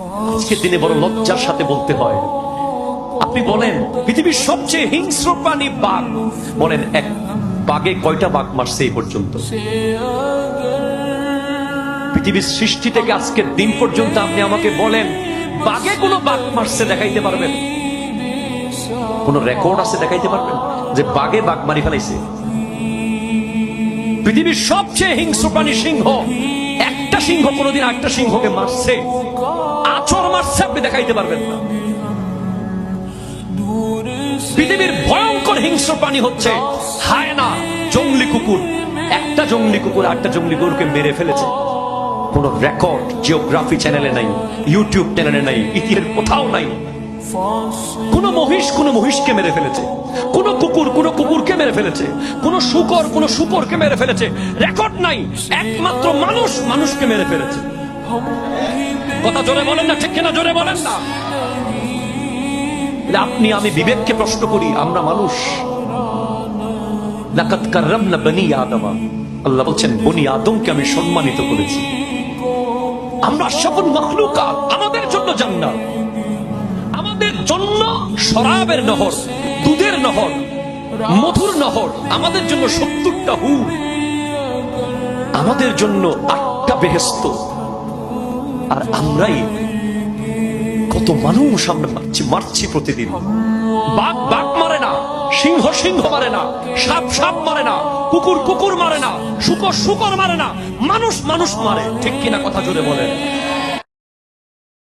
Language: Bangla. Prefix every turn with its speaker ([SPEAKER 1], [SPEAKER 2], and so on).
[SPEAKER 1] আজকের দিনে বড় লজ্জার সাথে বলতে হয়। আপনি বলেন, পৃথিবীর সবচেয়ে হিংস্র প্রাণী বাঘ। বলেন, এক বাঘে কয়টা বাঘ মারছে এই পর্যন্ত? পৃথিবীর সৃষ্টি থেকে আজকের দিন পর্যন্ত আপনি আমাকে বলেন, বাঘে কোনো বাঘ মারছে দেখাইতে পারবেন? কোন রেকর্ড আছে দেখাইতে পারবেন? যে বাঘে বাঘ মারি ফেলাইছে? পৃথিবীর সবচেয়ে হিংস্র প্রাণী সিংহ। একটা সিংহ কোনোদিন একটা সিংহকে মারছে। আচর মারছে, আপনি দেখাইতে পারবেন না। পৃথিবীর ভয়ঙ্কর হিংস্র প্রাণী হচ্ছে হায়না, জঙ্গলি কুকুর। একটা জঙ্গলি কুকুর একটা জঙ্গলি কুকুরকে মেরে ফেলেছে। কোন রেকর্ড জিওগ্রাফি চ্যানেলে নাই ইউটিউব চ্যানেলে নাই, ইতিহাসের কোথাও নাই। কোন মহিষ কোন মহিষকে মেরে ফেলেছে। কোন কুকুর কোন কুকুরকে মেরে ফেলেছে। কোন শুকর কোন শুকরকে মেরে ফেলেছে। রেকর্ড নাই। একমাত্র মানুষ মানুষকে মেরে ফেলেছে। কথা জোরে বলেন না, ঠিক কিনা জোরে বলেন না। আপনি, আমি বিবেককে প্রশ্ন করি, আমরা মানুষ। আল্লাহ বলছেন, বনি আদমকে আমি সম্মানিত করেছি। আমরা সবন মখলুকা আমাদের জন্য জান্নাত। আমাদের জন্য শরাবের নহর, দুধের নহর, মধুর নহর, আমাদের জন্য সত্তরটা হু আমাদের জন্য আটটা বেহেস্ত আর আমরাই কত মানুষ আমরা মারছি মারছি প্রতিদিন। বাঘ বাঘ মারে না, সিংহ সিংহ মারে না, সাপ সাপ মারে না, কুকুর কুকুর মারে না, শুকর শুকর মারে না, মানুষ মানুষ মারে। ঠিক কিনা কথা জুড়ে বলেন।